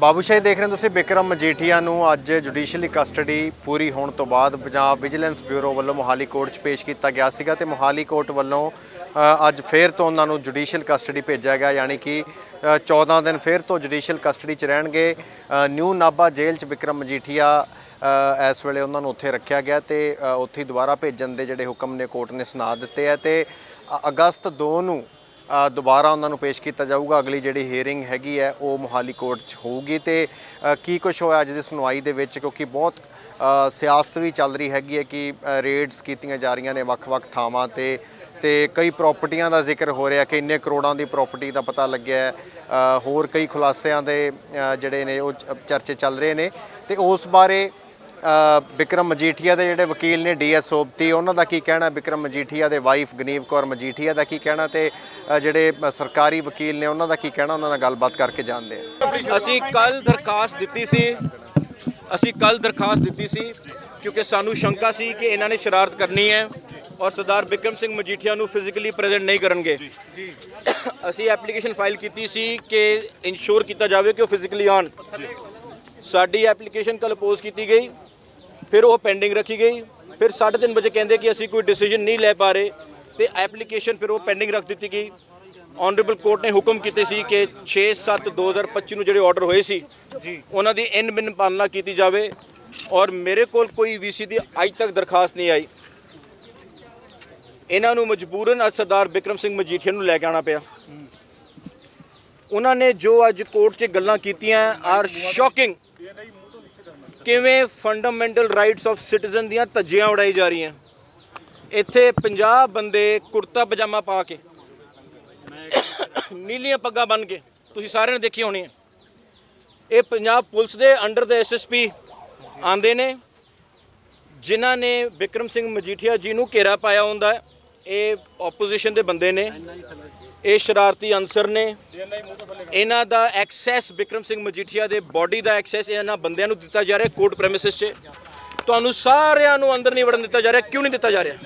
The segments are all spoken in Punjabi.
ਬਾਬੂਸ਼ਾਹੀ ਦੇਖ ਰਹੇ ਹੋ ਤੁਸੀਂ ਬਿਕਰਮ ਮਜੀਠੀਆ ਨੂੰ ਅੱਜ ਜੁਡੀਸ਼ੀਅਲੀ ਕਸਟਡੀ ਪੂਰੀ ਹੋਣ ਤੋਂ ਬਾਅਦ ਪੰਜਾਬ ਵਿਜੀਲੈਂਸ ਬਿਊਰੋ ਵੱਲੋਂ ਮੋਹਾਲੀ ਕੋਰਟ 'ਚ ਪੇਸ਼ ਕੀਤਾ ਗਿਆ ਸੀਗਾ ਤੇ ਮੋਹਾਲੀ ਕੋਰਟ ਵੱਲੋਂ ਅੱਜ ਫੇਰ ਤੋਂ ਉਹਨਾਂ ਨੂੰ ਜੁਡੀਸ਼ੀਅਲ ਕਸਟਡੀ ਭੇਜਿਆ ਗਿਆ ਯਾਨੀ ਕਿ ਅ, 14 ਦਿਨ ਫੇਰ ਤੋਂ ਜੁਡੀਸ਼ੀਅਲ ਕਸਟਡੀ 'ਚ ਰਹਿਣਗੇ। ਨਿਊ ਨਾਭਾ ਜੇਲ੍ਹ 'ਚ ਬਿਕਰਮ ਮਜੀਠੀਆ ਇਸ ਵੇਲੇ ਉਹਨਾਂ ਨੂੰ ਉੱਥੇ ਰੱਖਿਆ ਗਿਆ ਤੇ ਉੱਥੇ ਦੁਬਾਰਾ ਭੇਜਣ ਦੇ ਜਿਹੜੇ ਹੁਕਮ ਨੇ ਕੋਰਟ ਨੇ ਸੁਣਾ ਦਿੱਤੇ ਆ ਤੇ ਅਗਸਤ 2 ਨੂੰ ਦੁਬਾਰਾ ਉਹਨਾਂ ਨੂੰ ਪੇਸ਼ ਕੀਤਾ ਜਾਊਗਾ। ਅਗਲੀ ਜਿਹੜੀ ਹੀਅਰਿੰਗ ਹੈਗੀ ਹੈ, ਉਹ ਮੋਹਾਲੀ ਕੋਰਟ 'ਚ ਹੋਊਗੀ ਤੇ ਕੀ ਕੁਝ ਹੋਇਆ ਅੱਜ ਦੀ ਸੁਣਵਾਈ ਦੇ ਵਿੱਚ? ਕਿਉਂਕਿ ਬਹੁਤ ਸਿਆਸਤ ਵੀ ਚੱਲ ਰਹੀ ਹੈਗੀ ਹੈ ਕਿ ਰੇਡਸ ਕੀਤੀਆਂ ਜਾ ਰਹੀਆਂ ਨੇ ਵੱਖ-ਵੱਖ ਥਾਵਾਂ ਤੇ ਤੇ ਕਈ ਪ੍ਰਾਪਰਟੀਆਂ ਦਾ ਜ਼ਿਕਰ ਹੋ ਰਿਹਾ ਕਿ ਇੰਨੇ ਕਰੋੜਾਂ ਦੀ ਪ੍ਰਾਪਰਟੀ ਦਾ ਪਤਾ ਲੱਗਿਆ ਹੋਰ ਕਈ ਖੁਲਾਸਿਆਂ ਦੇ ਜਿਹੜੇ ਨੇ ਉਹ ਚ- ਚਰਚੇ ਚੱਲ ਰਹੇ ਨੇ। ਤੇ ਉਸ ਬਾਰੇ ਅ, ਬਿਕਰਮ ਮਜੀਠੀਆ ਦੇ ਜਿਹੜੇ ਵਕੀਲ ਨੇ ਡੀਐਸ ਓਪਤੀ ਉਹਨਾਂ ਦਾ ਕੀ ਕਹਿਣਾ? ਬਿਕਰਮ ਮਜੀਠੀਆ ਦੇ ਵਾਈਫ ਗਨੀਵ ਕੌਰ ਮਜੀਠੀਆ ਦਾ ਕੀ ਕਹਿਣਾ ਤੇ ਜਿਹੜੇ ਸਰਕਾਰੀ ਵਕੀਲ ਨੇ ਉਹਨਾਂ ਦਾ ਕੀ ਕਹਿਣਾ? ਉਹਨਾਂ ਨਾਲ ਗੱਲਬਾਤ ਕਰਕੇ ਜਾਣਦੇ ਹਾਂ। ਅਸੀਂ ਕੱਲ ਦਰਖਾਸਤ ਦਿੱਤੀ ਸੀ ਅਸੀਂ ਕੱਲ ਦਰਖਾਸਤ ਦਿੱਤੀ ਸੀ ਕਿਉਂਕਿ ਸਾਨੂੰ ਸ਼ੰਕਾ ਸੀ ਕਿ ਇਹਨਾਂ ਨੇ ਸ਼ਰਾਰਤ ਕਰਨੀ ਹੈ ਔਰ ਸਰਦਾਰ ਬਿਕਰਮ ਸਿੰਘ ਮਜੀਠੀਆ ਨੂੰ ਫਿਜ਼ੀਕਲੀ ਪ੍ਰੈਜ਼ੈਂਟ ਨਹੀਂ ਕਰਨਗੇ। ਅਸੀਂ ਐਪਲੀਕੇਸ਼ਨ ਫਾਈਲ ਕੀਤੀ ਸੀ ਕਿ ਇਨਸ਼ੋਰ ਕੀਤਾ ਜਾਵੇ ਕਿ ਉਹ ਫਿਜ਼ੀਕਲੀ ਆਉਣ। ਸਾਡੀ ਐਪਲੀਕੇਸ਼ਨ ਕੱਲ ਅਪੋਜ਼ ਕੀਤੀ ਗਈ। ਫਿਰ ਉਹ ਪੈਂਡਿੰਗ ਰੱਖੀ ਗਈ। ਫਿਰ 3:30 ਵਜੇ ਕਹਿੰਦੇ ਕਿ ਅਸੀਂ ਕੋਈ ਡਿਸੀਜਨ ਨਹੀਂ ਲੈ ਪਾ ਰਹੇ। ਤੇ ਐਪਲੀਕੇਸ਼ਨ ਫਿਰ ਉਹ ਪੈਂਡਿੰਗ ਰੱਖ ਦਿੱਤੀ ਗਈ। ਆਨਰੇਬਲ ਕੋਰਟ ਨੇ ਹੁਕਮ ਕੀਤੇ ਸੀ ਕਿ 6/7/2025 ਨੂੰ ਜਿਹੜੇ ਆਰਡਰ ਹੋਏ ਸੀ ਉਹਨਾਂ ਦੀ ਇਨ ਬਿਨ ਪਾਲਣਾ ਕੀਤੀ ਜਾਵੇ। ਔਰ ਮੇਰੇ ਕੋਲ ਕੋਈ ਵੀਸੀ ਦੀ ਅੱਜ ਤੱਕ ਦਰਖਾਸਤ ਨਹੀਂ ਆਈ। ਇਹਨਾਂ ਨੂੰ ਮਜਬੂਰਨ ਅੱਜ ਸਰਦਾਰ ਬਿਕਰਮ ਸਿੰਘ ਮਜੀਠੀਆ ਨੂੰ ਲੈ ਕੇ ਆਉਣਾ ਪਿਆ। ਉਹਨਾਂ ਨੇ ਜੋ ਅੱਜ ਕੋਰਟ 'ਚ ਗੱਲਾਂ ਕੀਤੀਆਂ ਆਰ ਸ਼ੌਕਿੰਗ ਕਿਵੇਂ ਫੰਡਾਮੈਂਟਲ ਰਾਈਟਸ ਆਫ ਸਿਟੀਜ਼ਨ ਦੀਆਂ ਧੱਜੀਆਂ ਉਡਾਈ ਜਾ ਰਹੀਆਂ ਇੱਥੇ 50 ਬੰਦੇ ਕੁਰਤਾ ਪਜਾਮਾ ਪਾ ਕੇ, ਨੀਲੀਆਂ ਪੱਗਾਂ ਬੰਨ ਕੇ, ਤੁਸੀਂ ਸਾਰਿਆਂ ਨੇ ਦੇਖੀ ਹੋਣੀ ਹੈ ਇਹ ਪੰਜਾਬ ਪੁਲਿਸ ਦੇ ਅੰਡਰ ਦੇ ਐਸਐਸਪੀ ਆਂਦੇ ਨੇ, ਜਿਨ੍ਹਾਂ ਨੇ ਵਿਕਰਮ ਸਿੰਘ ਮਜੀਠੀਆ ਜੀ ਨੂੰ ਘੇਰਾ ਪਾਇਆ ਹੁੰਦਾ ਹੈ। ਇਹ ਆਪੋਜੀਸ਼ਨ ਦੇ ਬੰਦੇ ਨੇ, ਇਹ ਸ਼ਰਾਰਤੀ ਅਨਸਰ ਨੇ। ਇਹਨਾਂ ਦਾ ਐਕਸੈਸ ਵਿਕਰਮ ਸਿੰਘ ਮਜੀਠੀਆ ਦੇ ਬਾਡੀ ਦਾ ਐਕਸੈਸ ਇਹਨਾਂ ਬੰਦਿਆਂ ਨੂੰ ਦਿੱਤਾ ਜਾ ਰਿਹਾ ਕੋਰਟ ਪ੍ਰੈਮਿਸਿਸ 'ਚ। ਤੁਹਾਨੂੰ ਸਾਰਿਆਂ ਨੂੰ ਅੰਦਰ ਨਹੀਂ ਵੜਨ ਦਿੱਤਾ ਜਾ ਰਿਹਾ, ਕਿਉਂ ਨਹੀਂ ਦਿੱਤਾ ਜਾ ਰਿਹਾ?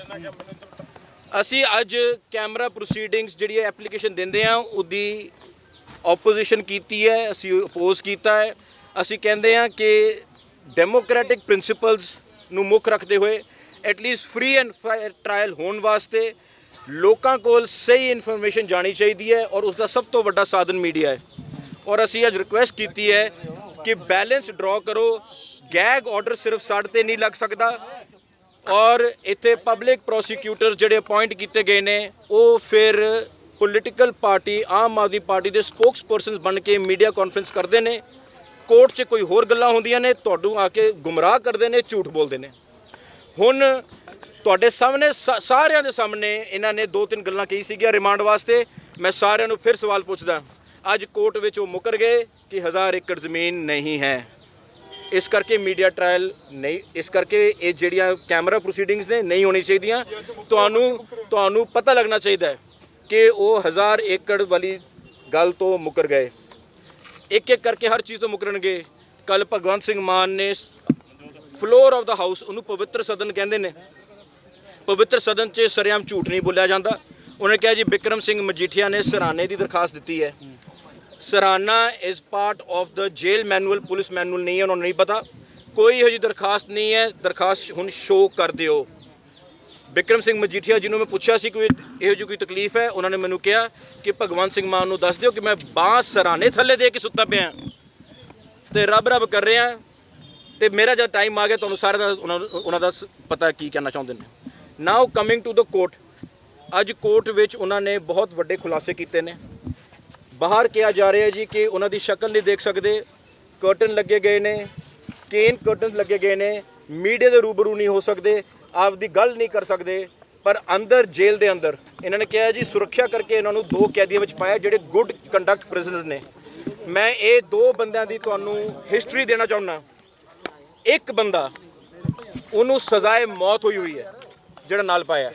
ਅਸੀਂ ਅੱਜ ਕੈਮਰਾ ਪ੍ਰੋਸੀਡਿੰਗਸ ਜਿਹੜੀ ਐਪਲੀਕੇਸ਼ਨ ਦਿੰਦੇ ਆ ਉਹਦੀ ਆਪੋਜੀਸ਼ਨ ਕੀਤੀ ਹੈ, ਅਸੀਂ ਅਪੋਜ਼ ਕੀਤਾ ਹੈ। ਅਸੀਂ ਕਹਿੰਦੇ ਆ ਕਿ ਡੈਮੋਕ੍ਰੈਟਿਕ ਪ੍ਰਿੰਸੀਪਲਸ ਨੂੰ ਮੁੱਖ ਰੱਖਦੇ ਹੋਏ at least free and fair trial ਹੋਣ ਵਾਸਤੇ ਲੋਕਾਂ ਕੋਲ ਸਹੀ ਇਨਫੋਰਮੇਸ਼ਨ ਜਾਣੀ ਚਾਹੀਦੀ ਹੈ ਔਰ ਉਸ ਦਾ ਸਭ ਤੋਂ ਵੱਡਾ ਸਾਧਨ ਮੀਡੀਆ ਹੈ। ਔਰ ਅਸੀਂ ਅੱਜ ਰਿਕੁਐਸਟ ਕੀਤੀ ਹੈ ਕਿ ਬੈਲੈਂਸ ਡਰਾ ਕਰੋ। ਗੈਗ ਆਰਡਰ ਸਿਰਫ ਸਾਡੇ ਤੇ ਨਹੀਂ ਲੱਗ ਸਕਦਾ। ਔਰ ਇੱਥੇ ਪਬਲਿਕ ਪ੍ਰੋਸੀਕਿਊਟਰ ਜਿਹੜੇ ਅਪਾਇੰਟ ਕੀਤੇ ਗਏ ਨੇ, ਉਹ ਫਿਰ political party Aam Aadmi party ਦੇ ਸਪੋਕਸਪਰਸਨਸ ਬਣ ਕੇ ਮੀਡੀਆ ਕਾਨਫਰੰਸ ਕਰਦੇ ਨੇ। ਕੋਰਟ 'ਚ ਕੋਈ ਹੋਰ ਗੱਲਾਂ ਹੁੰਦੀਆਂ ਨੇ, ਤੁਹਾਨੂੰ ਆ ਕੇ ਗੁੰਮਰਾਹ ਕਰਦੇ ਨੇ, ਝੂਠ ਬੋਲਦੇ ਨੇ। ਹੁਣ ਤੁਹਾਡੇ ਸਾਹਮਣੇ ਸਾ- ਸਾਰਿਆਂ ਦੇ ਸਾਹਮਣੇ ਇਹਨਾਂ ਨੇ ਦੋ ਤਿੰਨ ਗੱਲਾਂ ਕਹੀ ਸੀਗੀਆਂ ਰਿਮਾਂਡ ਵਾਸਤੇ। ਮੈਂ ਸਾਰਿਆਂ ਨੂੰ ਫਿਰ ਸਵਾਲ ਪੁੱਛਦਾ, ਅੱਜ ਕੋਰਟ ਵਿੱਚ ਉਹ ਮੁਕਰ ਗਏ ਕਿ ਹਜ਼ਾਰ ਏਕੜ ਜ਼ਮੀਨ ਨਹੀਂ ਹੈ। ਇਸ ਕਰਕੇ ਮੀਡੀਆ ਟ੍ਰਾਇਲ ਨਹੀਂ, ਇਸ ਕਰਕੇ ਇਹ ਜਿਹੜੀਆਂ ਕੈਮਰਾ ਪ੍ਰੋਸੀਡਿੰਗਸ ਨੇ, ਨਹੀਂ ਹੋਣੀ ਚਾਹੀਦੀਆਂ। ਤੁਹਾਨੂੰ ਤੁਹਾਨੂੰ ਪਤਾ ਲੱਗਣਾ ਚਾਹੀਦਾ ਹੈ ਕਿ ਉਹ ਹਜ਼ਾਰ ਏਕੜ ਵਾਲੀ ਗੱਲ ਤੋਂ ਮੁਕਰ ਗਏ। ਇੱਕ ਇੱਕ ਕਰਕੇ ਹਰ ਚੀਜ਼ ਤੋਂ ਮੁਕਰਨਗੇ। ਕੱਲ ਭਗਵੰਤ ਸਿੰਘ ਮਾਨ ਨੇ ਫਲੋਰ ਆਫ ਦਾ ਹਾਊਸ ਉਹਨੂੰ ਪਵਿੱਤਰ ਸਦਨ ਕਹਿੰਦੇ ਨੇ। ਪਵਿੱਤਰ ਸਦਨ 'ਚ ਸਰਿਆਮ ਝੂਠ ਨਹੀਂ ਬੋਲਿਆ ਜਾਂਦਾ। ਉਹਨੇ ਕਿਹਾ ਜੀ, ਬਿਕਰਮ ਸਿੰਘ ਮਜੀਠੀਆ ਨੇ ਸਰਾਣੇ ਦੀ ਦਰਖਾਸਤ ਦਿੱਤੀ ਹੈ। ਸਰਾਣਾ is part of the jail manual police manual ਨਹੀਂ ਹੈ, ਉਹਨਾਂ ਨੂੰ ਨਹੀਂ ਪਤਾ। ਕੋਈ ਇਹੋ ਜਿਹੀ ਦਰਖਾਸਤ ਨਹੀਂ ਹੈ, ਦਰਖਾਸਤ ਹੁਣ ਸ਼ੋਅ ਕਰ ਦਿਓ। ਬਿਕਰਮ ਸਿੰਘ ਮਜੀਠੀਆ ਜਿਹਨੂੰ ਮੈਂ ਪੁੱਛਿਆ ਸੀ ਕੋਈ ਇਹੋ ਜਿਹੀ ਕੋਈ ਤਕਲੀਫ ਹੈ, ਉਹਨਾਂ ਨੇ ਮੈਨੂੰ ਕਿਹਾ ਕਿ ਭਗਵੰਤ ਸਿੰਘ ਮਾਨ ਨੂੰ ਦੱਸ ਦਿਓ ਕਿ ਮੈਂ ਬਾਂਸ ਸਰਾਣੇ ਥੱਲੇ ਦੇ ਕੇ ਸੁੱਤਾ ਪਿਆ। ਤੇ ਰੱਬ ਰੱਬ ਕਰ ਰਿਹਾ। ਤੇ ਮੇਰਾ ਜਦ ਟਾਈਮ ਆ ਗਿਆ, ਤੁਹਾਨੂੰ ਸਾਰਿਆਂ ਦਾ ਉਹਨਾਂ ਨੂੰ- ਉਹਨਾਂ ਦਾ ਸ- ਪਤਾ ਕੀ ਕਹਿਣਾ ਚਾਹੁੰਦੇ ਨੇ। Now coming to the court ਅੱਜ ਕੋਰਟ ਵਿੱਚ ਉਹਨਾਂ ਨੇ ਬਹੁਤ ਵੱਡੇ ਖੁਲਾਸੇ ਕੀਤੇ ਨੇ। ਬਾਹਰ ਕਿਹਾ ਜਾ ਰਿਹਾ ਜੀ ਕਿ ਉਹਨਾਂ ਦੀ ਸ਼ਕਲ ਨਹੀਂ ਦੇਖ ਸਕਦੇ। ਕਰਟਨ ਲੱਗੇ ਗਏ ਨੇ। ਕੇਨ ਕਰਟਨ ਲੱਗੇ ਗਏ ਨੇ। ਮੀਡੀਆ ਦੇ ਰੂਬਰੂ ਨਹੀਂ ਹੋ ਸਕਦੇ। ਆਪਦੀ ਗੱਲ ਨਹੀਂ ਕਰ ਸਕਦੇ। ਪਰ ਅੰਦਰ, ਜੇਲ੍ਹ ਦੇ ਅੰਦਰ ਇਹਨਾਂ ਨੇ ਕਿਹਾ ਜੀ, ਸੁਰੱਖਿਆ ਕਰਕੇ ਇਹਨਾਂ ਨੂੰ ਦੋ ਕੈਦੀਆਂ ਵਿੱਚ ਪਾਇਆ, ਜਿਹੜੇ ਗੁੱਡ ਕੰਡਕਟ ਪ੍ਰਿਜ਼ਨਰਸ ਨੇ। ਮੈਂ ਇਹ ਦੋ ਬੰਦਿਆਂ ਦੀ ਤੁਹਾਨੂੰ ਹਿਸਟਰੀ ਦੇਣਾ ਚਾਹੁੰਦਾ। ਇੱਕ ਬੰਦਾ, ਉਹਨੂੰ ਸਜ਼ਾਏ ਮੌਤ ਹੋਈ ਹੋਈ ਹੈ, ਜਿਹੜਾ ਨਾਲ ਪਾਇਆ।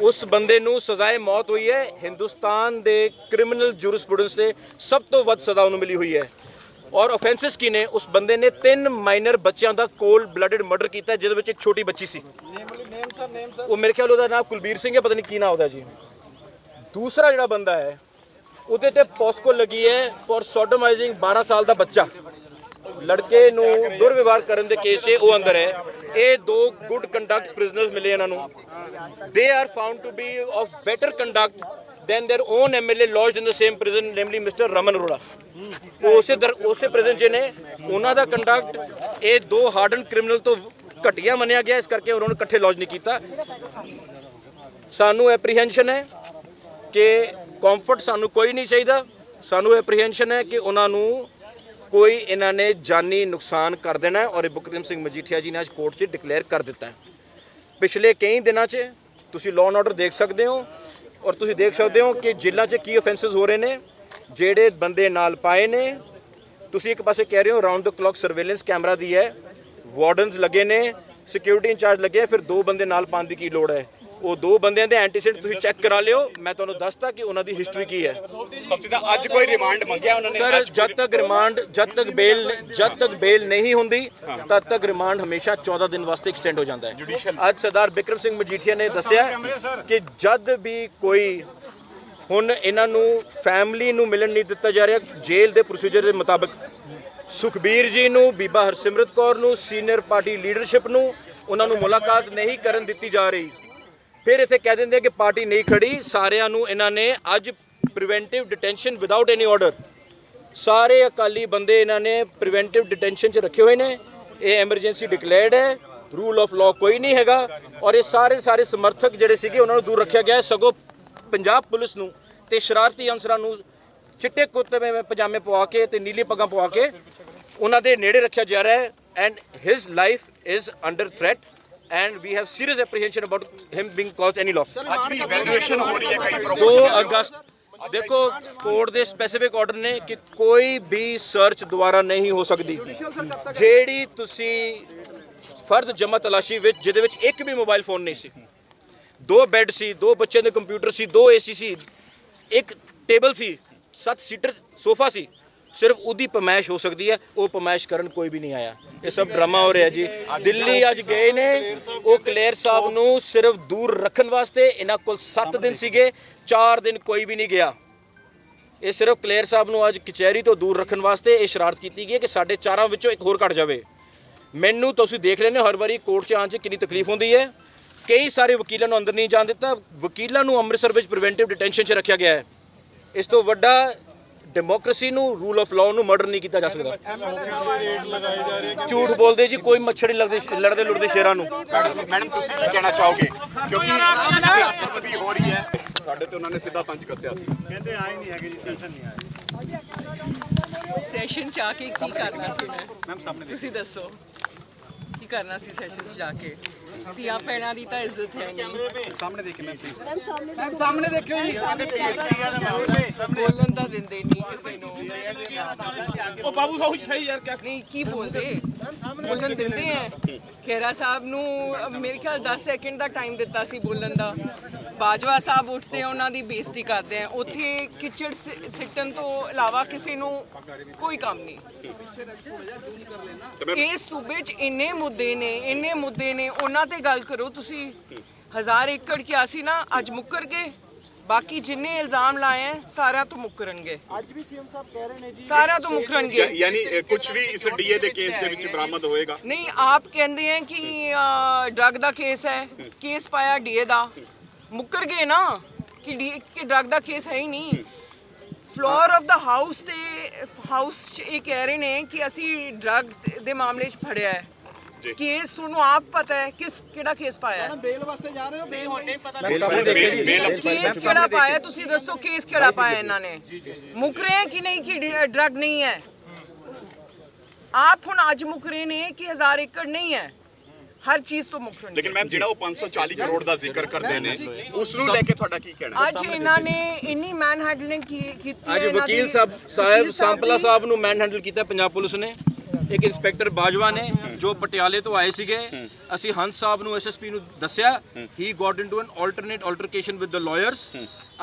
ਉਸ ਬੰਦੇ ਨੂੰ ਸਜ਼ਾਏ ਮੌਤ ਹੋਈ ਹੈ, ਹਿੰਦੁਸਤਾਨ ਦੇ ਕ੍ਰਿਮੀਨਲ ਜੂਰਿਸਪ੍ਰੂਡੈਂਸ 'ਤੇ ਸਭ ਤੋਂ ਵੱਧ ਸਜ਼ਾ ਉਹਨੂੰ ਮਿਲੀ ਹੋਈ ਹੈ। ਔਰ ਆਫੈਂਸਸ ਕੀ ਨੇ? ਉਸ ਬੰਦੇ ਨੇ ਤਿੰਨ ਮਾਈਨਰ ਬੱਚਿਆਂ ਦਾ ਕੋਲਡ ਬਲੱਡਡ ਮਰਡਰ ਕੀਤਾ, ਜਿਹਦੇ ਵਿੱਚ ਇੱਕ ਛੋਟੀ ਬੱਚੀ ਸੀ। ਉਹ ਮੇਰੇ ਖਿਆਲ ਉਹਦਾ ਨਾਮ ਕੁਲਬੀਰ ਸਿੰਘ ਹੈ, ਪਤਾ ਨਹੀਂ ਕੀ ਨਾਮ ਉਹਦਾ ਜੀ। ਦੂਸਰਾ ਜਿਹੜਾ ਬੰਦਾ ਹੈ, ਉਹਦੇ ਤੇ ਪੋਸਕੋ ਲੱਗੀ ਹੈ ਫॉर ਸੋਡੋਮਾਈਜ਼ਿੰਗ 12 ਸਾਲ ਦਾ ਬੱਚਾ। ਲੜਕੇ ਨੂੰ ਦੁਰਵਿਵਹਾਰ ਕਰਨ ਦੇ ਕੇਸ 'ਚ ਉਹ ਅੰਦਰ ਹੈ ਇਹ ਦੋ ਗੁੱਡ ਕੰਡਕਟ ਪ੍ਰਿਜ਼ਨਰਸ ਮਿਲੇ ਇਹਨਾਂ ਨੂੰ they are found to be of better conduct than their own MLA lodged in the same prison namely mister Raman Arora ਉਹ ਉਸੇ ਦਰ ਉਸੇ ਪ੍ਰਿਜ਼ਨ 'ਚ ਨੇ ਉਹਨਾਂ ਦਾ ਕੰਡਕਟ ਇਹ ਦੋ ਹਾਰਡਨ ਕ੍ਰਿਮੀਨਲ ਤੋਂ ਘਟੀਆ ਮੰਨਿਆ ਗਿਆ ਇਸ ਕਰਕੇ ਉਹਨਾਂ ਨੂੰ ਇਕੱਠੇ ਲੌਜ ਨਹੀਂ ਕੀਤਾ ਸਾਨੂੰ ਐਪਰੀਹੈਂਸ਼ਨ ਹੈ ਕਿ ਕੰਫਰਟ ਸਾਨੂੰ ਕੋਈ ਨਹੀਂ ਚਾਹੀਦਾ ਸਾਨੂੰ ਐਪਰੀਹੈਂਸ਼ਨ ਹੈ ਕਿ ਉਹਨਾਂ ਨੂੰ ਕੋਈ ਇਹਨਾਂ ਨੇ ਜਾਨੀ ਨੁਕਸਾਨ ਕਰ ਦੇਣਾ ਹੈ ਔਰ ਇਹ ਬੁਕਰਮ ਸਿੰਘ ਮਜੀਠੀਆ ਜੀ ਨੇ ਅੱਜ ਕੋਰਟ 'ਚ ਡਿਕਲੇਅਰ ਕਰ ਦਿੱਤਾ ਹੈ। ਪਿਛਲੇ ਕਈ ਦਿਨਾਂ 'ਚ ਤੁਸੀਂ ਲਾਅ ਐਂਡ ਆਰਡਰ ਦੇਖ ਸਕਦੇ ਹੋ ਔਰ ਤੁਸੀਂ ਦੇਖ ਸਕਦੇ ਹੋ ਕਿ ਜੇਲ੍ਹਾਂ 'ਚ ਕੀ ਆਫੈਂਸਸ ਹੋ ਰਹੇ ਨੇ ਜਿਹੜੇ ਬੰਦੇ ਨਾਲ ਪਾਏ ਨੇ। ਤੁਸੀਂ ਇੱਕ ਪਾਸੇ ਕਹਿ ਰਹੇ ਹੋ round the clock surveillance camera ਦੀ ਹੈ ਵਾਰਡਨਸ ਲੱਗੇ ਨੇ ਸਿਕਿਉਰਿਟੀ ਇੰਚਾਰਜ ਲੱਗੇ ਆ, ਫਿਰ ਦੋ ਬੰਦੇ ਨਾਲ ਪਾਉਣ ਦੀ ਕੀ ਲੋੜ ਹੈ? ਉਹ ਦੋ ਬੰਦਿਆਂ ਦੇ ਐਂਟੀਸੈਂਟ ਤੁਸੀਂ ਚੈੱਕ ਕਰਾ ਲਿਓ। ਮੈਂ ਤੁਹਾਨੂੰ ਦੱਸਤਾ ਕਿ ਉਹਨਾਂ ਦੀ ਹਿਸਟਰੀ ਕੀ ਹੈ। ਸਭ ਤੋਂ ਜ਼ਿਆਦਾ ਅੱਜ ਕੋਈ ਰਿਮਾਂਡ ਮੰਗਿਆ ਉਹਨਾਂ ਨੇ? ਸਰ ਜਦ ਤੱਕ ਰਿਮਾਂਡ ਜਦ ਤੱਕ ਬੇਲ ਜਦ ਤੱਕ ਬੇਲ ਨਹੀਂ ਹੁੰਦੀ ਤਦ ਤੱਕ ਰਿਮਾਂਡ ਹਮੇਸ਼ਾ 14 ਦਿਨ ਵਾਸਤੇ ਐਕਸਟੈਂਡ ਹੋ ਜਾਂਦਾ ਹੈ। ਅੱਜ ਸਰਦਾਰ ਬਿਕਰਮ ਸਿੰਘ ਮਜੀਠੀਆ ਨੇ ਦੱਸਿਆ ਕਿ ਜਦ ਵੀ ਕੋਈ ਹੁਣ ਇਹਨਾਂ ਨੂੰ ਫੈਮਿਲੀ ਨੂੰ ਮਿਲਣ ਨਹੀਂ ਦਿੱਤਾ ਜਾ ਰਿਹਾ ਜੇਲ੍ਹ ਦੇ ਪ੍ਰੋਸੀਜਰ ਦੇ ਮੁਤਾਬਕ। ਸੁਖਬੀਰ ਜੀ ਨੂੰ ਬੀਬਾ ਹਰਸਿਮਰਤ ਕੌਰ ਨੂੰ ਸੀਨੀਅਰ ਪਾਰਟੀ ਲੀਡਰਸ਼ਿਪ ਨੂੰ ਉਹਨਾਂ ਨੂੰ ਮੁਲਾਕਾਤ ਨਹੀਂ ਕਰਨ ਦਿੱਤੀ ਜਾ ਰਹੀ। ਫਿਰ ਇੱਥੇ ਕਹਿ ਦਿੰਦੇ ਕਿ ਪਾਰਟੀ ਨਹੀਂ ਖੜੀ। ਸਾਰਿਆਂ ਨੂੰ ਇਹਨਾਂ ਨੇ ਅੱਜ preventive detention without any order ਸਾਰੇ ਅਕਾਲੀ ਬੰਦੇ ਇਹਨਾਂ ਨੇ ਪ੍ਰੀਵੈਂਟਿਵ ਡਿਟੈਂਸ਼ਨ 'ਚ ਰੱਖੇ ਹੋਏ ਨੇ। ਇਹ ਐਮਰਜੈਂਸੀ ਡਿਕਲੇਅਰਡ ਹੈ। ਰੂਲ ਆਫ ਲਾਅ ਕੋਈ ਨਹੀਂ ਹੈਗਾ। ਔਰ ਇਹ ਸਾਰੇ ਸਾਰੇ ਸਮਰਥਕ ਜਿਹੜੇ ਸੀਗੇ, ਉਹਨਾਂ ਨੂੰ ਦੂਰ ਰੱਖਿਆ ਗਿਆ ਹੈ। ਸਗੋਂ ਪੰਜਾਬ ਪੁਲਿਸ ਨੂੰ ਤੇ ਸ਼ਰਾਰਤੀ ਅਨਸਰਾਂ ਨੂੰ ਚਿੱਟੇ ਕੁੱਤੇ ਪਜਾਮੇ ਪਵਾ ਕੇ ਤੇ ਨੀਲੀ ਪੱਗਾਂ ਪਵਾ ਕੇ ਉਹਨਾਂ ਦੇ ਨੇੜੇ ਰੱਖਿਆ ਜਾ ਰਿਹਾ ਹੈ। And his life is under threat and we have serious apprehension about him being caused any loss ਅੱਜ ਵੀ ਵੈਲੂਏਸ਼ਨ ਹੋ ਰਹੀ ਹੈ ਕਈ 2 ਪ੍ਰੋਪਰਟੀ ਅਗਸਤ ਦੇਖੋ ਕੋਰਟ ਦੇ ਸਪੈਸੀਫਿਕ ਆਰਡਰ ਨੇ ਕਿ ਕੋਈ ਵੀ ਸਰਚ ਦੁਆਰਾ ਨਹੀਂ ਹੋ ਸਕਦੀ ਜਿਹੜੀ ਤੁਸੀਂ ਫਰਦ ਜਮਾ ਤਲਾਸ਼ੀ ਵਿੱਚ ਜਿਹਦੇ ਵਿੱਚ ਇੱਕ ਵੀ ਮੋਬਾਈਲ ਫੋਨ ਨਹੀਂ ਸੀ ਦੋ ਬੈੱਡ ਸੀ ਦੋ ਬੱਚਿਆਂ ਦੇ ਕੰਪਿਊਟਰ ਸੀ ਦੋ ਏਸੀ ਸੀ ਇੱਕ ਟੇਬਲ ਸੀ ਸੱਤ ਸੀਟਰ ਸੋਫਾ ਸੀ ਸਿਰਫ ਉਹਦੀ ਪਮਾਇਸ਼ ਹੋ ਸਕਦੀ ਹੈ, ਉਹ ਪਮਾਇਸ਼ ਕਰਨ ਕੋਈ ਵੀ ਨਹੀਂ ਆਇਆ। ਇਹ ਸਭ ਡਰਾਮਾ ਹੋ ਰਿਹਾ ਜੀ। ਦਿੱਲੀ ਅੱਜ ਗਏ ਨੇ, ਉਹ ਕਲੇਰ ਸਾਹਿਬ ਨੂੰ ਸਿਰਫ ਦੂਰ ਰੱਖਣ ਵਾਸਤੇ ਇਹਨਾਂ ਕੋਲ 7 ਦਿਨ ਸੀਗੇ 4 ਦਿਨ ਕੋਈ ਵੀ ਨਹੀਂ ਗਿਆ। ਇਹ ਸਿਰਫ ਕਲੇਰ ਸਾਹਿਬ ਨੂੰ ਅੱਜ ਕਚਹਿਰੀ ਤੋਂ ਦੂਰ ਰੱਖਣ ਵਾਸਤੇ ਇਹ ਸ਼ਰਾਰਤ ਕੀਤੀ ਗਈ ਹੈ ਕਿ ਸਾਡੇ ਚਾਰਾਂ ਵਿੱਚੋਂ ਇੱਕ ਹੋਰ ਘਟ ਜਾਵੇ। ਮੈਨੂੰ ਤੁਸੀਂ ਦੇਖ ਰਹੇ ਨੇ, ਹਰ ਵਾਰੀ ਕੋਰਟ 'ਚ ਆਉਣ 'ਚ ਕਿੰਨੀ ਤਕਲੀਫ ਹੁੰਦੀ ਹੈ। ਕਈ ਸਾਰੇ ਵਕੀਲਾਂ ਨੂੰ ਅੰਦਰ ਨਹੀਂ ਜਾਣ ਦਿੱਤਾ। ਵਕੀਲਾਂ ਨੂੰ ਅੰਮ੍ਰਿਤਸਰ ਵਿੱਚ ਪ੍ਰੀਵੈਂਟਿਵ ਡਿਟੈਂਸ਼ਨ 'ਚ ਰੱਖਿਆ ਗਿਆ ਹੈ। ਇਸ ਤੋਂ ਵੱਡਾ ਡੈਮੋਕ੍ਰੇਸੀ ਨੂੰ ਰੂਲ ਆਫ ਲਾਅ ਨੂੰ ਮਰਡਰ ਨਹੀਂ ਕੀਤਾ ਜਾ ਸਕਦਾ। ਝੂਠ ਬੋਲਦੇ ਜੀ ਕੋਈ ਮੱਛਰ ਨਹੀਂ ਲੱਗਦੇ ਲੜਦੇ ਲੁੜਦੇ ਸ਼ੇਰਾਂ ਨੂੰ। ਮੈਡਮ ਤੁਸੀਂ ਕੀ ਕਹਿਣਾ ਚਾਹੋਗੇ? ਕਿਉਂਕਿ ਸਿਆਸਤ ਵੀ ਹੋ ਰਹੀ ਹੈ। ਸਾਡੇ ਤੇ ਉਹਨਾਂ ਨੇ ਸਿੱਧਾ ਤੰਜ ਕੱਸਿਆ ਸੀ। ਸੈਸ਼ਨ ਚ ਆ ਕੇ ਕੀ ਕਰਨਾ ਸੀ ਮੈਂ? ਮੈਮ ਸਾਹਮਣੇ ਤੁਸੀਂ ਦੱਸੋ। ਕੀ ਕਰਨਾ ਸੀ ਸੈਸ਼ਨ ਚ ਜਾ ਕੇ? ਧੀਆਂ ਭੈਣਾਂ ਦੀ ਤਾਂ ਇੱਜ਼ਤ ਹੈ ਨਹੀਂ। ਸਾਹਮਣੇ ਦੇਖੇ ਮੈਮ ਮੈਮ ਸਾਹਮਣੇ ਦੇਖਿਓ ਜੀ। ਬੋਲਣ ਤਾਂ ਦਿੰਦੇ ਨਹੀਂ ਕਿਸੇ ਨੂੰ। ਉਹ ਬਾਬੂ ਸਾਹਿਬ ਇੱਥੇ ਯਾਰ ਨਹੀਂ ਕੀ ਬੋਲਦੇ? ਬੋਲਣ ਦਿੰਦੇ ਆ। ਖੇਰਾ ਸਾਹਿਬ ਨੂੰ ਮੇਰੇ ਖਿਆਲ 10 ਸੈਕਿੰਡ ਦਾ ਟਾਈਮ ਦਿੱਤਾ ਸੀ ਬੋਲਣ ਦਾ। ਬਾਜਵਾ ਸਾਹਿਬ ਉੱਠਦੇ ਆ, ਉਹਨਾਂ ਦੀ ਬੇਇੱਜ਼ਤੀ ਕਰਦੇ ਆ। ਉੱਥੇ ਕਿਚੜ ਸਿੱਟਣ ਤੋਂ ਇਲਾਵਾ ਕਿਸੇ ਨੂੰ ਕੋਈ ਕੰਮ ਨਹੀਂ। ਇਸ ਸੂਬੇ 'ਚ ਇੰਨੇ ਮੁੱਦੇ ਨੇ ਇੰਨੇ ਮੁੱਦੇ ਨੇ ਉਹਨਾਂ ਤੇ ਗੱਲ ਕਰੋ ਤੁਸੀਂ। ਹਜ਼ਾਰ ਏਕੜ ਕਿਹਾ ਸੀ ਨਾ ਅੱਜ ਮੁੱਕਰ ਗਏ ਬਾਕੀ ਜਿੰਨੇ ਇਲਜ਼ਾਮ ਲਾਏ ਆ ਸਾਰਿਆਂ ਤੋਂ ਮੁੱਕਰਨਗੇ। ਅੱਜ ਵੀ ਸੀਐਮ ਸਾਹਿਬ ਕਹਿ ਰਹੇ ਨੇ ਜੀ ਸਾਰਿਆਂ ਤੋਂ ਮੁੱਕਰਨਗੇ। ਯਾਨੀ ਕੁਝ ਵੀ ਇਸ ਡੀਏ ਦੇ ਕੇਸ ਦੇ ਵਿੱਚ ਬਰਾਮਦ ਹੋਏਗਾ। ਨਹੀਂ ਆਪ ਕਹਿੰਦੇ ਆ ਕਿ ਡਰਗ ਦਾ ਕੇਸ ਹੈ। ਕੇਸ ਪਾਇਆ ਡੀਏ ਦਾ। ਮੁੱਕਰ ਗਏ ਨਾ ਕਿ ਡੀ ਕਿ ਡਰਗ ਦਾ ਕੇਸ ਹੈ ਹੀ ਨਹੀਂ। ਫਲੋਰ ਆਫ ਦਾ ਹਾਊਸ ਤੇ ਹਾਊਸ ਚ ਇਹ ਕਹਿ ਰਹੇ ਨੇ ਕਿ ਅਸੀਂ ਡਰਗ ਦੇ ਮਾਮਲੇ 'ਚ ਫੜਿਆ ਹੈ। ਕੇਸ ਤੁਹਾਨੂੰ ਆਪ ਪਤਾ ਹੈ ਕਿਸ ਕਿਹੜਾ ਕੇਸ ਪਾਇਆ ਹੈ। ਬੇਲ ਵਾਸਤੇ ਜਾ ਰਹੇ ਹੋ? ਬੇਲ ਨਹੀਂ। ਕੇਸ ਕਿਹੜਾ ਪਾਇਆ ਤੁਸੀਂ ਦੱਸੋ ਕੇਸ ਕਿਹੜਾ ਪਾਇਆ ਇਹਨਾਂ ਨੇ? ਮੁੱਕ ਰਹੇ ਹੈ ਕਿ ਨਹੀਂ ਕਿ ਡਰਗ ਨਹੀਂ ਹੈ। ਆਪ ਹੁਣ ਅੱਜ ਮੁੱਕ ਰਹੇ ਨੇ ਕਿ ਹਜ਼ਾਰ ਏਕੜ ਨਹੀਂ ਹੈ। ਹਰ ਚੀਜ਼ ਤੋਂ ਰਹੇ ਨੇ ਲੇਕਿਨ ਮੈਮ ਜਿਹੜਾ ਉਹ 540 ਕਰੋੜ ਦਾ ਜ਼ਿਕਰ ਕਰਦੇ ਨੇ ਉਸ ਨੂੰ ਲੈ ਕੇ ਤੁਹਾਡਾ ਕੀ ਕਹਿਣਾ? ਅੱਜ ਇਹਨਾਂ ਨੇ ਇੰਨੀ ਮੈਨ ਹੈਂਡਲਿੰਗ ਕੀਤੀ ਹੈ ਅੱਜ ਵਕੀਲ ਸਾਹਿਬ ਸਾਹਿਬ ਸੰਪਲਾ ਸਾਹਿਬ ਨੂੰ ਮੈਨ ਹੈਂਡਲ ਕੀਤਾ ਪੰਜਾਬ ਪੁਲਿਸ ਨੇ। ਇੱਕ ਇੰਸਪੈਕਟਰ ਬਾਜਵਾ ਨੇ ਜੋ ਪਟਿਆਲੇ ਤੋਂ ਆਏ ਸੀਗੇ। ਅਸੀਂ ਹੰਸ ਸਾਹਿਬ ਨੂੰ ਐਸਐਸਪੀ ਨੂੰ ਦੱਸਿਆ ਹੀ। Got into an alternate altercation with the lawyers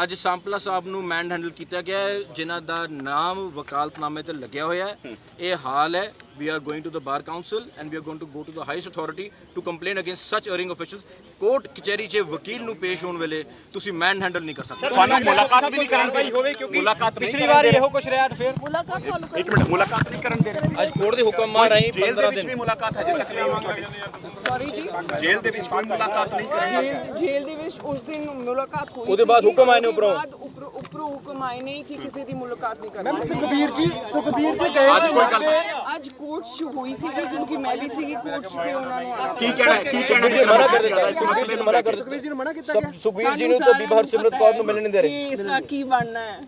ਅੱਜ ਸੰਪਲਾ ਸਾਹਿਬ ਨੂੰ ਮੈਨ ਹੈਂਡਲ ਕੀਤਾ ਗਿਆ ਹੈ ਜਿਨ੍ਹਾਂ ਦਾ ਨਾਮ ਵਕਾਲਤਨਾਮੇ ਤੇ ਲੱਗਿਆ ਹੋਇਆ ਹੈ। ਇਹ ਹਾਲ ਹੈ we are going to the bar council and we are going to go to the highest authority to complain against such erring officials court ਕਚਹਿਰੀ 'ਚ ਵਕੀਲ ਨੂੰ ਪੇਸ਼ ਹੋਣ ਵੇਲੇ ਤੁਸੀਂ ਮੈਨ ਹੈਂਡਲ ਨਹੀਂ ਕਰ ਸਕਦੇ। ਤੁਹਾਨੂੰ ਮੁਲਾਕਾਤ ਵੀ ਨਹੀਂ ਕਰਨ ਦੇ। ਮੁਲਾਕਾਤ ਨਹੀਂ ਪਿਛਲੀ ਵਾਰ ਇਹੋ ਕੁਛ ਰਿਹਾ ਫਿਰ ਇੱਕ ਮਿੰਟ ਮੁਲਾਕਾਤ ਨਹੀਂ ਕਰਨ ਦੇ। ਰਹੇ ਅੱਜ ਕੋਰਟ ਦੇ ਹੁਕਮ ਆ ਰਹੀ ਜੇਲ੍ਹ ਦੇ 15 ਵਿੱਚ ਵੀ ਮੁਲਾਕਾਤ ਹਜੇ ਤੱਕ ਨਹੀਂ ਹੋਈ। ਤੁਹਾਡੀ ਸੌਰੀ ਜੀ। ਜੇਲ੍ਹ ਦੇ ਵਿੱਚ ਕੋਈ ਮੁਲਾਕਾਤ ਨਹੀਂ ਕਰੀ ਜੇਲ੍ਹ ਜੇਲ੍ਹ ਦੇ ਵਿੱਚ ਉਸ ਦਿਨ ਮੁਲਾਕਾਤ ਹੋਈ ਉਹਦੇ ਬਾਅਦ ਹੁਕਮ ਉਹਦੇ ਉੱਪਰੋਂ। ਬਾਅਦ ਉੱਪਰੋਂ ਉੱਪਰੋਂ ਹੁਕਮ ਆਏ ਨੇ ਕਿ ਕਿਸੇ ਦੀ ਮੁਲਾਕਾਤ ਨਹੀਂ ਕਰਨੀ। ਸੁਖਬੀਰ ਜੀ ਸੁਖਬੀਰ ਜੀ ਗਏ ਅੱਜ ਕੋਈ ਗੱਲ ਅੱਜ ਕੋਰਟ 'ਚ ਹੋਈ ਸੀਗੀ ਕਿਉਂਕਿ ਮੈਂ ਵੀ ਸੀਗੀ ਕੋਰਟ 'ਚ ਤੇ ਉਹਨਾਂ ਨੂੰ ਕੀ ਕਹਿਣਾ ਕੀ ਕਹਿਣਾ ਜੀ ਮਨਾ ਕਰ ਦਿੱਤਾ। ਇਸ ਮਸਲੇ ਨੂੰ ਮਨਾ ਕਰ ਸੁਖਬੀਰ ਜੀ ਨੂੰ ਮਨਾ ਕੀਤਾ ਗਿਆ? ਸੁਖਬੀਰ ਜੀ ਨੂੰ ਤਾਂ ਬੀਬਾ ਹਰਸਿਮਰਤ ਕੌਰ ਨੂੰ ਮਿਲਣ ਨਹੀਂ ਦੇ ਰਹੇ। ਕਿ ਇਸ ਦਾ ਕੀ ਬਣਨਾ ਹੈ।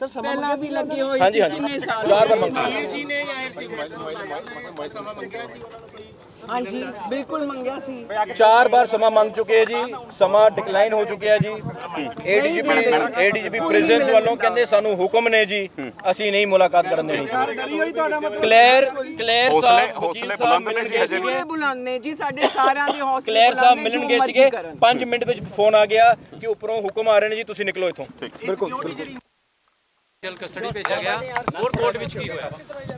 ਸਰ ਸਮਾਂ ਪਹਿਲਾਂ ਵੀ ਲੱਗੇ ਹੋਏ ਹਾਂਜੀ ਸੀ ਕਿੰਨੇ ਸਾਲ ਚਾਰ ਵਾਰ ਮੰਗਤਾ ਹਾਂਜੀ ਬਿਲਕੁਲ ਮੰਗਿਆ ਸੀ। ਚਾਰ ਵਾਰ ਸਮਾਂ ਮੰਗ ਚੁੱਕੇ ਹੈ ਜੀ ਸਮਾਂ ਡਿਕਲਾਈਨ ਹੋ ਚੁੱਕਿਆ ਜੀ। ਏਡੀਜੀਪੀ ਏਡੀਜੀਪੀ ਪ੍ਰੀਜ਼ਨਸ ਵੱਲੋਂ ਕਹਿੰਦੇ ਸਾਨੂੰ ਹੁਕਮ ਨੇ ਜੀ ਅਸੀਂ ਨਹੀਂ ਮੁਲਾਕਾਤ ਕਰਨ ਦੇਣੀ। ਕਲੇਰ ਕਲੇਰ ਹੌਸਲੇ- ਸਾਹਿਬ ਹੌਸਲੇ ਬੁਲੰਦ ਨੇ ਜੀ ਹਜੇ ਵੀ। ਬੁਲਾਉਂਦੇ ਜੀ ਸਾਡੇ ਸਾਰਿਆਂ ਦੇ ਹੌਸਲੇ ਕਲੇਰ ਸਾਹਿਬ ਮਿਲਣਗੇ ਸੀਗੇ। ਕਰਨ। 5 ਮਿੰਟ ਵਿੱਚ ਫੋਨ ਆ ਗਿਆ ਕਿ ਉੱਪਰੋਂ ਹੁਕਮ ਆ ਰਹੇ ਨੇ ਜੀ ਤੁਸੀਂ ਨਿਕਲੋ ਇੱਥੋਂ।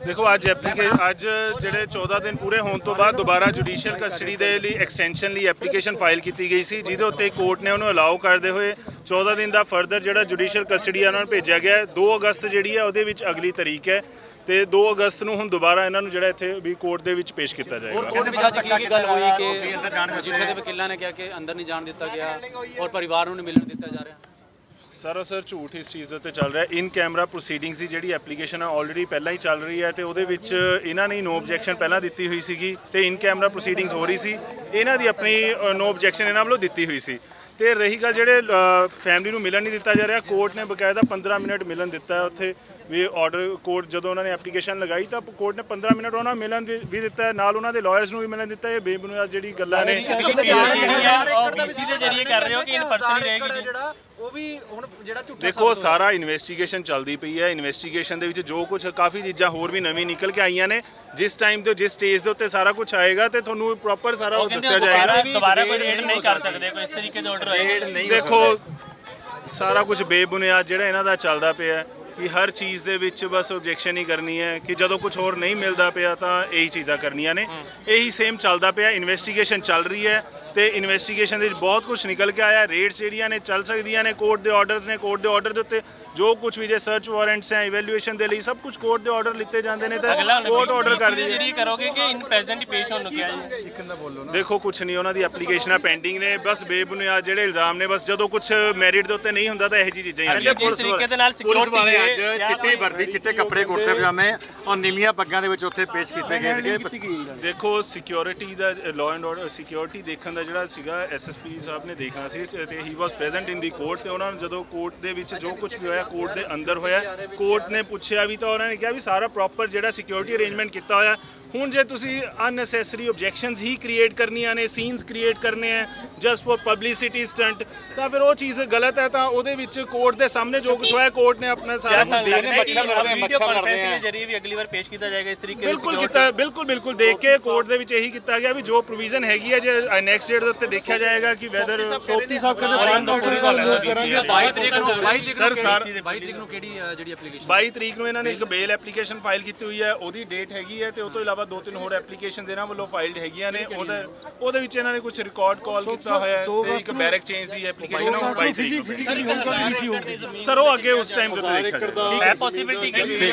ਦੇਖੋ ਅੱਜ ਐਪਲੀਕੇਸ਼ਨ ਅੱਜ ਜਿਹੜੇ 14 ਦਿਨ ਪੂਰੇ ਹੋਣ ਤੋਂ ਬਾਅਦ ਦੁਬਾਰਾ ਜੁਡੀਸ਼ੀਅਲ ਕਸਟਡੀ ਦੇ ਲਈ ਐਕਸਟੈਂਸ਼ਨ ਲਈ ਐਪਲੀਕੇਸ਼ਨ ਫਾਈਲ ਕੀਤੀ ਗਈ ਸੀ ਜਿਹਦੇ ਉੱਤੇ ਕੋਰਟ ਨੇ ਉਹਨੂੰ ਅਲਾਉ ਕਰਦੇ ਹੋਏ 14 ਦਿਨ ਦਾ ਫਰਦਰ ਜਿਹੜਾ ਜੁਡੀਸ਼ੀਅਲ ਕਸਟਡੀ ਉਹਨਾਂ ਨੂੰ ਭੇਜਿਆ ਗਿਆ। ਹੈ 2 ਅਗਸਤ ਜਿਹੜੀ ਹੈ ਉਹਦੇ ਵਿੱਚ ਅਗਲੀ ਤਰੀਕ ਹੈ ਤੇ 2 ਅਗਸਤ ਨੂੰ ਹੁਣ ਦੁਬਾਰਾ ਇਹਨਾਂ ਨੂੰ ਜਿਹੜਾ ਇੱਥੇ ਵੀ ਕੋਰਟ ਦੇ ਵਿੱਚ ਪੇਸ਼ ਕੀਤਾ ਜਾਏਗਾ। ਉਹਦੇ ਵਿੱਚ ਅੱਜ ਕੀ ਗੱਲ ਹੋਈ ਕਿ ਜਿੱਥੇ ਦੇ ਵਕੀਲਾਂ ਨੇ ਕਿਹਾ ਕਿ ਅੰਦਰ ਨਹੀਂ ਜਾਣ ਦਿੱਤਾ ਗਿਆ ਔਰ ਪਰਿਵਾਰ ਨੂੰ ਨਹੀਂ ਮਿਲਣ ਦਿੱਤਾ ਜਾ ਰਿਹਾ? ਸਰਾਸਰ ਝੂਠ ਇਸ ਚੀਜ਼ ਦੇ ਉੱਤੇ ਚੱਲ ਰਿਹਾ। ਇਨ ਕੈਮਰਾ ਪ੍ਰੋਸੀਡਿੰਗਸ ਦੀ ਜਿਹੜੀ ਐਪਲੀਕੇਸ਼ਨ ਆ ਆਲਰੇਡੀ ਪਹਿਲਾਂ ਹੀ ਚੱਲ ਰਹੀ ਹੈ ਤੇ ਉਹਦੇ ਵਿੱਚ ਇਹਨਾਂ ਨੇ ਨੋ ਆਬਜੈਕਸ਼ਨ ਪਹਿਲਾਂ ਦਿੱਤੀ ਹੋਈ ਸੀਗੀ ਤੇ ਇਨ ਕੈਮਰਾ ਪ੍ਰੋਸੀਡਿੰਗਸ ਹੋ ਰਹੀ ਸੀ। ਇਹਨਾਂ ਦੀ ਆਪਣੀ ਨੋ ਆਬਜੈਕਸ਼ਨ ਇਹਨਾਂ ਵੱਲੋਂ ਦਿੱਤੀ ਹੋਈ ਸੀ। ਤੇ ਰਹੀ ਗੱਲ ਜਿਹੜੇ ਫੈਮਿਲੀ ਨੂੰ ਮਿਲਣ ਨਹੀਂ ਦਿੱਤਾ ਜਾ ਰਿਹਾ ਕੋਰਟ ਨੇ ਬਕਾਇਦਾ 15 ਮਿੰਟ ਮਿਲਣ ਦਿੱਤਾ ਉੱਥੇ। ਵੀ ਆਰਡਰ ਕੋਰਟ ਜਦੋਂ ਉਹਨਾਂ ਨੇ ਐਪਲੀਕੇਸ਼ਨ ਲਗਾਈ ਤਾਂ ਕੋਰਟ ਨੇ 15 ਮਿੰਟ ਉਹਨਾਂ ਨੂੰ ਮਿਲਣ ਵੀ ਦਿੱਤਾ ਹੈ, ਨਾਲ ਉਹਨਾਂ ਦੇ ਲਾਇਰਸ ਨੂੰ ਵੀ ਮਿਲਣ ਦਿੱਤਾ ਹੈ। ਇਹ ਬੇਬੁਨਿਆਦ ਜਿਹੜੀ ਗੱਲਾਂ ਨੇ। ਜਿਹੜਾ ਉਹ ਵੀ ਹੁਣ ਜਿਹੜਾ ਝੂਠਾ ਦੇਖੋ ਸਾਰਾ ਇਨਵੈਸਟੀਗੇਸ਼ਨ ਚੱਲਦੀ ਪਈ ਹੈ। ਇਨਵੈਸਟੀਗੇਸ਼ਨ ਦੇ ਵਿੱਚ ਜੋ ਕੁਝ ਕਾਫੀ ਚੀਜ਼ਾਂ ਹੋਰ ਵੀ ਨਵੀਂ ਨਿਕਲ ਕੇ ਆਈਆਂ ਨੇ। ਜਿਸ ਟਾਈਮ ਤੇ ਜਿਸ ਸਟੇਜ ਦੇ ਉੱਤੇ ਸਾਰਾ ਕੁਝ ਆਏਗਾ ਤੇ ਤੁਹਾਨੂੰ ਪ੍ਰੋਪਰ ਸਾਰਾ ਉਹ ਦੱਸਿਆ ਜਾਏਗਾ। ਦੁਬਾਰਾ ਕੋਈ ਰੇਡ ਨਹੀਂ ਕਰ ਸਕਦੇ ਕੋਈ ਇਸ ਤਰੀਕੇ ਦੇ ਆਰਡਰ ਹੋਏ। ਦੇਖੋ ਸਾਰਾ ਕੁਝ ਬੇਬੁਨਿਆਦ ਜਿਹੜਾ ਇਹਨਾਂ ਦਾ ਚੱਲਦਾ ਪਿਆ ਹੈ। ਕਿ ਹਰ ਚੀਜ਼ ਦੇ ਵਿੱਚ ਬਸ ਆਬਜੈਕਸ਼ਨ ਹੀ ਕਰਨੀ ਹੈ ਕਿ ਜਦੋਂ ਕੁਝ ਹੋਰ ਨਹੀਂ ਮਿਲਦਾ ਪਿਆ ਤਾਂ ਇਹੀ ਚੀਜ਼ਾਂ ਕਰਨੀਆਂ ਨੇ। ਇਹੀ ਸੇਮ ਚੱਲਦਾ ਪਿਆ ਇਨਵੈਸਟੀਗੇਸ਼ਨ ਚੱਲ ਰਹੀ ਹੈ। ਤੇ ਇਨਵੈਸਟੀਗੇਸ਼ਨ ਦੇ ਵਿੱਚ ਬਹੁਤ ਕੁਝ ਨਿਕਲ ਕੇ ਆਇਆ। ਰੇਟਸ ਜਿਹੜੀਆਂ ਨੇ ਚੱਲ ਸਕਦੀਆਂ ਨੇ ਕੋਰਟ ਦੇ ਆਰਡਰਸ ਨੇ ਕੋਰਟ ਦੇ ਆਰਡਰ ਦੇ ਉੱਤੇ ਜੋ ਕੁਝ ਵੀ ਜੇ ਸਰਚ ਵਾਰੰਟਸ ਹੈ ਇਵੈਲੂਏਸ਼ਨ ਦੇ ਲਈ ਸਭ ਕੁਝ ਕੋਰਟ ਦੇ ਆਰਡਰ ਲਿੱਤੇ ਜਾਂਦੇ ਨੇ ਤੇ ਕੋਰਟ ਆਰਡਰ ਕਰਦੀ ਹੈ ਜਿਹੜੀ ਕਰੋਗੇ ਕਿ ਇਨ ਪ੍ਰੈਜ਼ੈਂਟ ਹੀ ਪੇਸ਼ ਹੋਣ ਨੂੰ ਕਿਹਾ ਜੀ ਦੇਖੋ ਕੁਝ ਨਹੀਂ ਉਹਨਾਂ ਦੀ ਐਪਲੀਕੇਸ਼ਨਾਂ ਪੈਂਡਿੰਗ ਨੇ ਬਸ ਬੇਬੁਨਿਆਦ ਜਿਹੜੇ ਇਲਜ਼ਾਮ ਨੇ ਬਸ ਜਦੋਂ ਕੁਝ ਮੈਰਿਟ ਦੇ ਉੱਤੇ ਨਹੀਂ ਹੁੰਦਾ ਤਾਂ ਇਹੋ ਜਿਹੀ ਚੀਜ਼ਾਂ ਹੀ ਹੁੰਦੀਆਂ ਜਿਸ ਤਰੀਕੇ ਦੇ ਨਾਲ ਪੁਲਿਸ ਸਿਕਿਉਰਿਟੀ ਵਾਲੇ ਅੱਜ ਚਿੱਟੀ ਵਰਦੀ ਚਿੱਟੇ ਕੱਪੜੇ ਕੁੜਤੇ ਪਜਾਮੇ ਔਰ ਨੀਲੀਆਂ ਪੱਗਾਂ ਦੇ ਵਿੱਚ ਉੱਥੇ ਪੇਸ਼ ਕੀਤੇ ਗਏ ਦੇਖੋ ਸਿਕਿਉਰਿਟੀ ਦਾ ਲਾਅ ਐਂਡ ਆਰਡਰ ਸਿਕਿਉਰਿਟੀ ਦੇਖਣ ਦਾ ਜਿਹੜਾ ਸੀਗਾ ਐਸਐਸਪੀ ਸਾਹਿਬ ਨੇ ਦੇਖਣਾ ਸੀ ਤੇ ਹੀ ਵਾਸ ਪ੍ਰੈਜ਼ੈਂਟ ਇਨ ਦੀ ਕੋਰਟ ਤੇ ਉਹਨਾਂ ਨੂੰ ਜਦੋਂ ਕੋਰਟ ਦੇ ਵਿੱਚ ਜੋ ਕੁਝ ਵੀ ਹੋਇਆ ਕੋਰਟ ਦੇ ਅੰਦਰ ਹੋਇਆ ਕੋਰਟ ਨੇ ਪੁੱਛਿਆ ਵੀ ਤਾਂ ਉਹਨਾਂ ਨੇ ਕਿਹਾ ਵੀ ਸਾਰਾ ਪ੍ਰੋਪਰ ਜਿਹੜਾ ਸਿਕਿਉਰਿਟੀ ਅਰੇਂਜਮੈਂਟ ਕੀਤਾ ਹੋਇਆ। ਹੁਣ ਜੇ ਤੁਸੀਂ ਅਨਨੈਸੈਸਰੀ ਆਬਜੈਕਸ਼ਨਸ ਹੀ ਕ੍ਰੀਏਟ ਕਰਨੀਆਂ ਨੇ ਸੀਨਸ ਕ੍ਰੀਏਟ ਕਰਨੇ ਆ ਜਸਟ ਫॉर ਪਬਲਿਸਿਟੀ ਸਟੰਟ ਤਾਂ ਫਿਰ ਉਹ ਚੀਜ਼ ਗਲਤ ਹੈ ਤਾਂ ਉਹਦੇ ਵਿੱਚ ਕੋਰਟ ਦੇ ਸਾਹਮਣੇ ਜੋ ਕੁਝ ਹੋਇਆ ਕੋਰਟ ਨੇ ਆਪਣਾ ਸਾਰਾ ਕੁਝ ਦੇਖ ਲਿਆ। ਮੱਛਰ ਲੜਦੇ ਆ, ਜਰੀਏ ਵੀ ਅਗਲੀ ਵਾਰ ਪੇਸ਼ ਕੀਤਾ ਜਾਏਗਾ ਇਸ ਤਰੀਕੇ ਬਿਲਕੁਲ ਕੀਤਾ ਬਿਲਕੁਲ ਬਿਲਕੁਲ। ਦੇਖ ਕੇ ਕੋਰਟ ਦੇ ਵਿੱਚ ਇਹੀ ਕੀਤਾ ਗਿਆ ਵੀ ਜੋ ਪ੍ਰੋਵੀਜ਼ਨ ਹੈਗੀ ਹੈ ਜੇ ਨੈਕਸਟ ਡੇਟ ਦੇ ਉੱਤੇ ਦੇਖਿਆ ਜਾਏਗਾ ਕਿ ਵੈਦਰ ਸੋਪਤੀ ਸਾਹਿਬ ਕਰਾਂਗੇ। 22 ਤਰੀਕ ਨੂੰ 22 ਤਰੀਕ Sir, ਨੂੰ sir- ਕਿਹੜੀ 22 ਤਰੀਕ ਨੂੰ ਕਿਹੜੀ ਜਿਹੜੀ ਐਪਲੀਕੇਸ਼ਨ 22 ਤਰੀਕ ਨੂੰ ਇਹਨਾਂ ਨੇ ਇੱਕ ਬੇਲ ਐਪਲੀਕੇਸ਼ਨ ਫਾਈਲ ਕੀਤੀ ਹੋਈ ਹੈ ਉਹਦੀ ਡੇਟ ਹੈਗੀ ਹੈ ਤੇ ਉਸ ਤੋਂ ਇਲਾਵਾ ਦੋ ਤਿੰਨ ਹੋਰ ਐਪਲੀਕੇਸ਼ਨਸ ਇਹਨਾਂ ਵੱਲੋਂ ਫਾਈਲਡ ਹੈਗੀਆਂ ਨੇ। ਉਹਦੇ ਉਹਦੇ ਵਿੱਚ ਇਹਨਾਂ ਨੇ ਕੁਝ ਰਿਕਾਰਡ ਕਾਲ ਕੀਤਾ ਹੋਇਆ ਹੈ ਤੇ ਇੱਕ ਬੈਰਕ ਚੇਂਜ ਦੀ ਐਪਲੀਕੇਸ਼ਨ ਉਹ 22 ਤਰੀਕ ਨੂੰ ਸਰ ਉਹ ਅੱਗੇ ਉਸ ਟਾਈਮ ਤੇ ਦੇਖਿਆ ਜਾਏਗਾ। ਹੈ ਪੋਸਿਬਿਲਿਟੀ ਕਿ